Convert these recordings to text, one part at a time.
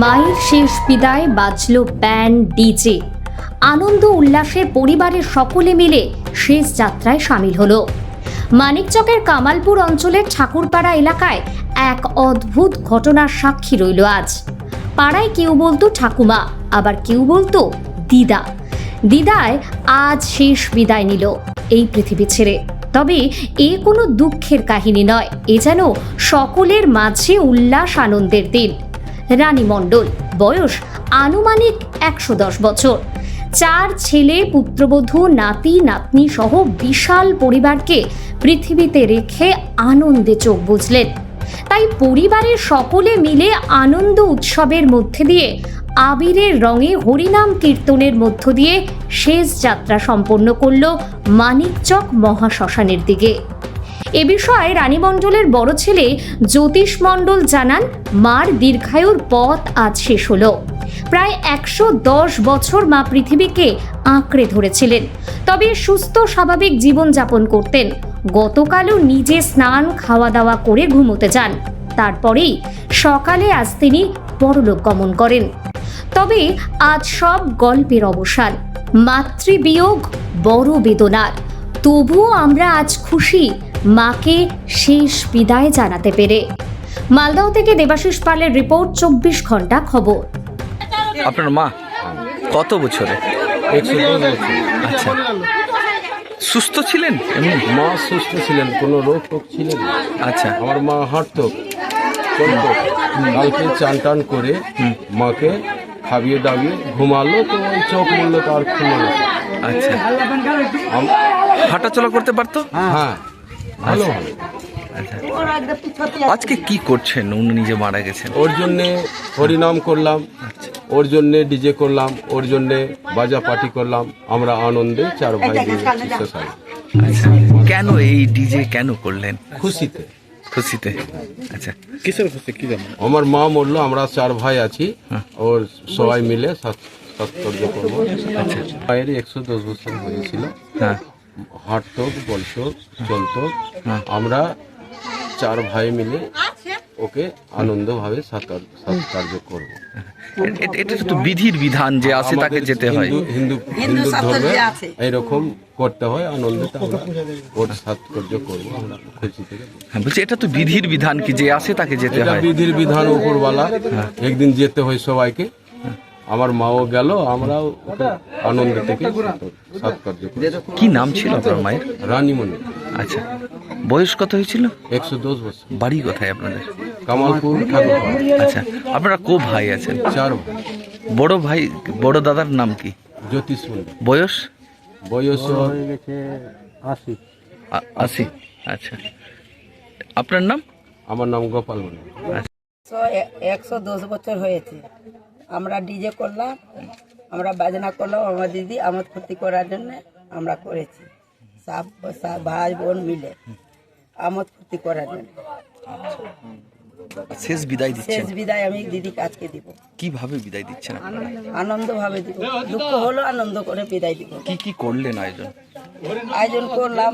মায়ের শেষ বিদায় বাজল ব্যান্ড ডিজে। আনন্দ উল্লাসে পরিবারের সকলে মিলে শেষ যাত্রায় সামিল হলো। মানিকচকের কামালপুর অঞ্চলের ঠাকুরপাড়া এলাকায় এক অদ্ভুত ঘটনার সাক্ষী রইল আজ। পাড়ায় কেউ বলতো ঠাকুমা, আবার কেউ বলতো দিদা। দিদায় আজ শেষ বিদায় নিল এই পৃথিবী ছেড়ে। তবে এ কোনো দুঃখের কাহিনী নয়, এ যেন সকলের মাঝে উল্লাস আনন্দের দিন। রানী মণ্ডল। বয়স আনুমানিক একশো দশ বছর। চার ছেলে, পুত্রবধূ, নাতি, নাতনি সহ বিশাল পরিবারকে পৃথিবীতে রেখে আনন্দে চোখ বুঝলেন। তাই পরিবারের সকলে মিলে আনন্দ উৎসবের মধ্যে দিয়ে আবিরের রঙে হরিনাম কীর্তনের মধ্য দিয়ে শেষ যাত্রা সম্পন্ন করল মানিকচক মহাশ্মশানের দিকে। এ বিষয়ে রানী মণ্ডলের বড় ছেলে জ্যোতিষ মণ্ডল জানান, মার দীর্ঘায়ুর পথ আজ শেষ হলো। প্রায় একশো দশ বছর মা পৃথিবীকে আঁকড়ে ধরেছিলেন। তবে সুস্থ, স্বাভাবিক জীবনযাপন করতেন। গতকালও নিজে স্নান খাওয়া দাওয়া করে ঘুমোতে যান। তারপরেই সকালে আজ তিনি পরলোক গমন করেন। তবে আজ সব গল্পের অবসান। মাতৃবিয়োগ বড় বেদনার। তবুও আমরা আজ খুশি মাকে শেষ বিদায় জানাতে পেরে। মালদহ থেকে দেবাশিস পালের রিপোর্ট চব্বিশ ঘণ্টা খবর। আপনার মা? কত বছরে? আচ্ছা। সুস্থ ছিলেন? মা সুস্থ ছিলেন কোনো রোগ টোগ ছিলেন আচ্ছা। আমার মা হাঁটতো কালকে চান টান করে মাকে খাবিয়ে দাবিয়ে ঘুমালো তো ওই চোখ মূল্য তার খুলে আচ্ছা। হাঁটাচলা করতে পারতো? হ্যাঁ। ভালো। আচ্ছা। আজকে কি করছেন? উনি নিজে মারা গেছেন। ওর জন্যে হরিনাম করলাম ওর জন্যে ডিজে করলাম ওর জন্যে বাজা পার্টি করলাম। আমরা আনন্দে চার ভাই আচ্ছা। কেন এই ডিজে কেন করলেন? খুশিতে। খুশিতে। আচ্ছা। কিসের খুশি? কি জানো? আমার মা মরলো আমরা চার ভাই আছি ওর সবাই মিলে সৎকর্য করব। মায়ের একশো দশ বছর হয়েছিল হ্যাঁ। হাঁটতো বলতো চলতো আমরা চার ভাই মিলে ওকে আনন্দভাবে সাৎকার- সৎকার্য করব। এটা তো বিধির বিধান যে আসে তাকে যেতে হয়। হিন্দু হিন্দু ধর্মে এইরকম করতে হয় আনন্দে আমরা ওর সাৎকার্য করব আমরা খুশি থেকে হ্যাঁ বলছি এটা তো বিধির বিধান কি যে আসে তাকে যেতে হয়? বিধির বিধান উপরওয়ালা একদিন যেতে হয় সবাইকে। আমার মাও গেল আমরাও ওকে আনন্দ থেকে সৎকার্য করি কি নাম ছিল আপনার মায়ের? রানীমণি আচ্ছা। বয়স কত হয়েছিল? একশো দশ বছর। বাড়ি কোথায় আপনাদের? কামালপুর ঠাকুর আচ্ছা আপনারা কো ভাই আছেন? চার ভাই। বড় ভাই বড় দাদার নাম কি? জ্যোতিষ মন্দির বয়স? বয়স ওর আ- আশি। আচ্ছা। আপনার নাম? আমার নাম গোপাল মন্ডল একশো একশো দশ বছর হয়েছে। আমরা ডিজে করলাম, আমরা বাজনা করলাম, আমার দিদি আমার ক্ষতি করার জন্য আমরা করেছি। সব ভাই বোন মিলে। আমার ক্ষতি করার জন্য। শেষ বিদায় শেষ বিদায় আমি দিদিকে আজকে দিব। কীভাবে বিদায় দিচ্ছেন আপনারা? আনন্দভাবে দিব। দুঃখ হলো আনন্দ করে বিদায় দিব। কি কি করলেন আয়োজন? আয়োজন করলাম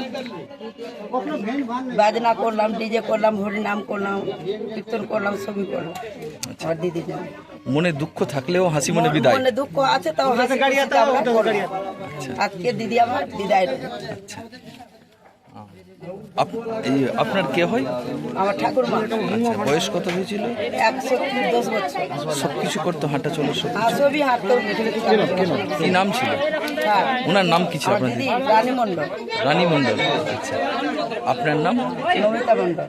বাজনা করলাম ডিজে করলাম হরিনাম করলাম কীর্তন করলাম ছবি করলাম। আমার দিদির জন্য মনে দুঃখ থাকলেও হাসি মনে বিদায়? মনে দুঃখ আছে তাও হাসি খুশিতে আমরা করব। আজকে দিদি আমার বিদায়। আপ- এই আপনার কে হয়? আমার ঠাকুর মা আচ্ছা বয়স কত হয়েছিল? একশো দশ বছর। সব কিছু করতো হাঁটা চলো সব আর ছবি হাত কি নাম ছিল? হ্যাঁ। ওনার নাম কি ছিল আমার রানী মণ্ডল। রানী মণ্ডল আচ্ছা। আপনার নাম? নমিতা মণ্ডল।